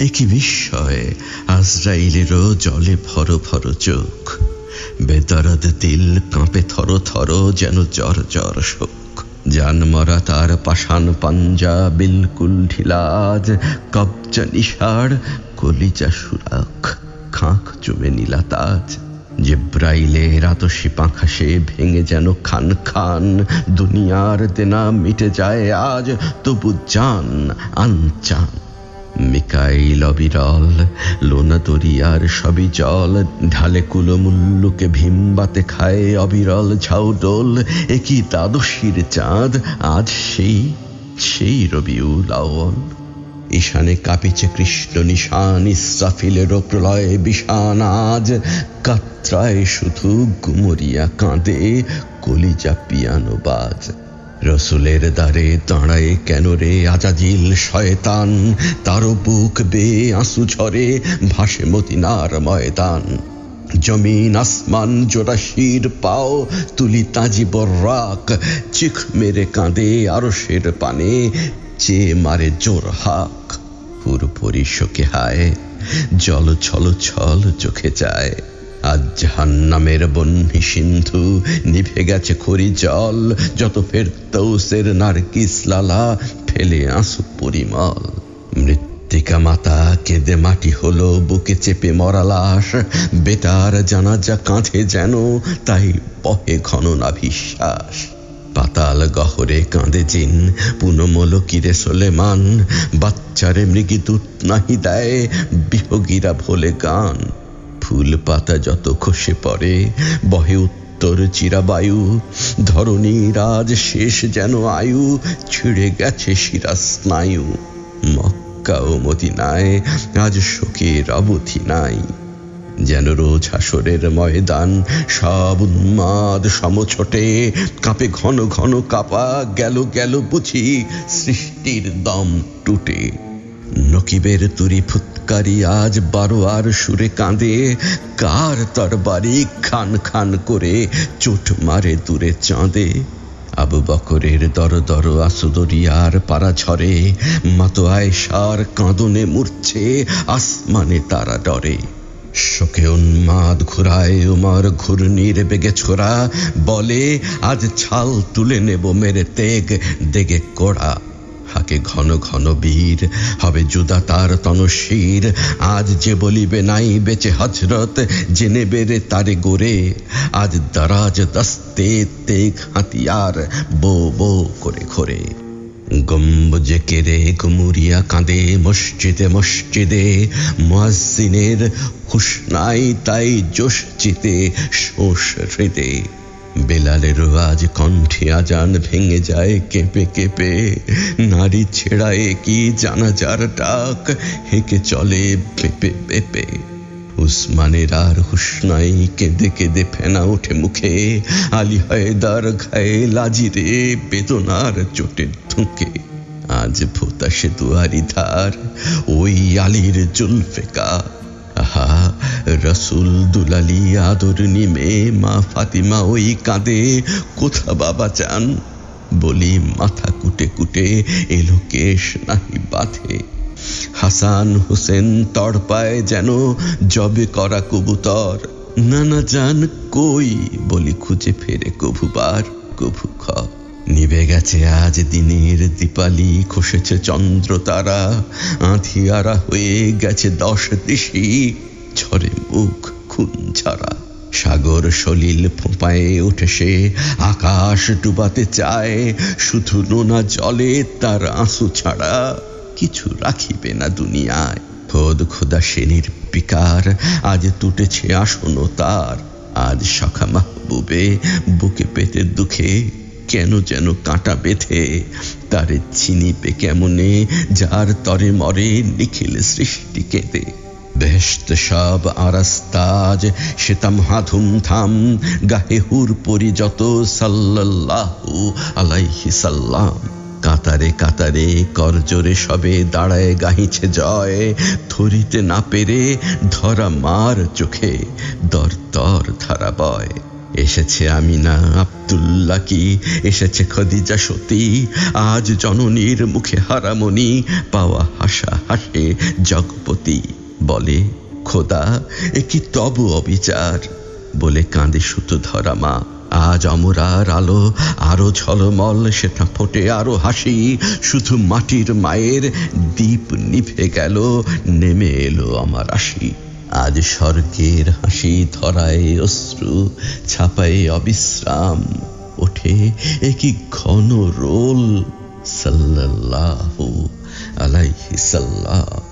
একই বিস্ময় আজরাইলেরও জলে ফর ফর চোখ। বেদরদ দিল কাঁপে থর থর যেন জ্বর জ্বর শোক। জান মরা তার পাষাণ পাঞ্জা, বিলকুল ঢিলাজ, কবজা নিষাড় কলিজা সুরাখ, খাঁক জমে নীলা তাজ জিব্রাইলের আতসী পাখা সে ভেঙে যেন খান খান, দুনিয়ার দেনা মিটে যায় আজ, তবু জান আনচান। মিকাইল অবিরল, লোনা দরিয়ার সবই জল, ঢালে কুলমুল্লুকে ভীমবাতে খায় অবিরল ঝাউডোল একই চাঁদ, আজ সেই সেই রবিউল ঈশানে কাঁপিছে কৃষ্ণ নিশান ইসরাফিলের প্রলয় বিষান, আজ কাত্রায় শুধু গুমরিয়া কাঁদে, কলিজা পিয়ানো বাজ। রসুলের দ্বারে দাঁড়ায় কেন রে আজাজিল শয়তান? তারও বুক বে আঁসু ঝরে ভাসে মতিনার ময়দান। জমিন আসমান জোড়া শির পাও তুলি তাজি বর্রাক চিখ মেরে কাঁদে আরশের পানে চেয়ে মারে জোর হাক। পুরোপুরি শোকে হায়, জল ছল ছল চোখে যায়। আজ জাহান্নামের বন্যী সিন্ধু নিভে গেছে খড়ি জল, যত ফের তৌসের নার্কিস লালা ফেলে আঁসু পরিমল। মৃত্তিকা মাতা, কেঁদে মাটি হলো, বুকে চেপে মরা লাশ, বেটার জানাজা কাঁধে যেন, তাই বহে ঘন নাভিশ্বাস পাতাল গহরে কাঁদে জিন, পুনমল কিরে সোলেমান, বাচ্চারে মৃগীদূত নাহি দেয়, বিহগীরা ভোলে গান। ফুল পাতা যত খসে পড়ে, বহে উত্তর চিরাবায়ু। ধরণী রাজ শেষ যেন আয়ু, ছিঁড়ে গেছে শিরা স্নায়ু। মক্কা ও মদিনায় আজ শোকের অবধি নাই। যেন রোজ হাসরের ময়দান, সব উন্মাদ সমছোটে, কাঁপে ঘন ঘন কাপা, গেল গেল বুঝি সৃষ্টির দম টুটে। নকিবের তুরি ফুৎকারি আজ বারো আর সুরে কাঁদে। কার তরবারি খান খান করে চোট মারে দূরে চাঁদে। আবু বকরের দর দর আসুদরিয়ার পাড়া ঝরে। মাতো আয়সার কাঁদনে মূর্ছে আসমানে তারা ডরে। শোকে উন্মাদ ঘুরায় উমর ঘূর্ণির বেগে ছোড়া। বলে, আজ ছাল তুলে নেব মেরে তেগ, দেগে কোড়া। হাকে ঘন ঘন বীর হবে জুদা তার তনশির। আজ যে বলিবে নাই, বেচে হজরত জেনে বেড়ে তারে গোরে আজ দারাজ দস্তে তেগ হাতিয়ার, বো বো করে ঘোরে। গম্বুজে কেড়ে গুমুরিয়া কাঁদে, মসজিদে মসজিদে। মুয়াজ্জিনের হুশ নাই তাই জোশ চিতে শোষ হৃদে। বেলালের আজ কণ্ঠে আজান ভেঙে যায়, কেঁপে কেঁপে। নারী ছেড়ায় কি জানাজার ডাক? হেঁকে চলে পেপে পেপে। উসমানের আর হুশ নাই, কেঁদে কেঁদে ফেনা ওঠে মুখে। আলী হায়দার ঘায়ে লাজিরে বেদনার চোটে ধুঁকে। আজ ভোতাসে দুয়ারি ধার ওই আলীর জুলফেকা আহা রসুল দুলালি আদর নিমে, মা ফাতিমা ওই কাঁদে, কোথা বাবা চান? বলি, মাথা কুটে কুটে এলো কেশ নাহি বাঁধে। হাসান হোসেন তড়পায় যেন, জবে করা কবুতর। নানা জান কই? বলি, খুঁজে ফেরে কভুবার কভু খ। নিভে গেছে আজ দিনের দীপালি, খসেছে চন্দ্র তারা আঁধিয়ারা হয়ে গেছে দশ দিশি। ঝরে মুখ খুন ছাড়া। সাগর সলিল ফোঁপায়ে উঠে সে আকাশ ডুবাতে চায়, শুধু নোনা জলে তার আঁসু ছাড়া কিছু রাখিবে না দুনিয়ায়। খোদ খোদা সে নির্বিকার আজ তুটেছে আসন তার। আজ সখা মাহবুবে বুকে পেতে দুঃখে, কেন যেন কাঁটা বেঁধে। তারে চিনিবে কেমনে, যার তরে মরে নিখিল সৃষ্টি কেঁদে। বেহেস্ত সব আরাস্তাজ সেতাম হাধুম থাম, গাহে হুর পরি যত সাল্লাল্লাহু আলাইহি সাল্লাম। কাতারে কাতারে করজোরে সবে দাঁড়ায়, গাহিছে জয়। ধরিতে না পেরে ধরা মার চোখে, দর দর ধারা বয়। এসেছে আমিনা আব্দুল্লাহ কি? এসেছে খদিজা সতী। আজ জননীর মুখে হারামণি, পাওয়া হাসা হাসে জগপতি। বলে, খোদা, এ কি তব অবিচার? বলে কাঁদে সুতো ধরা মা। আজ অমরার আলো, আরও ঝলমল, সেটা ফোটে আরও হাসি, শুধু মাটির মায়ের দ্বীপ নিভে গেল, নেমে এলো আমার আসি আজ স্বর্গের হাসি ধরায় অশ্রু, ছাপায় অবিশ্রাম, ওঠে একই ঘন রোল, সাল্লাল্লাহু আলাইহি সাল্লাম।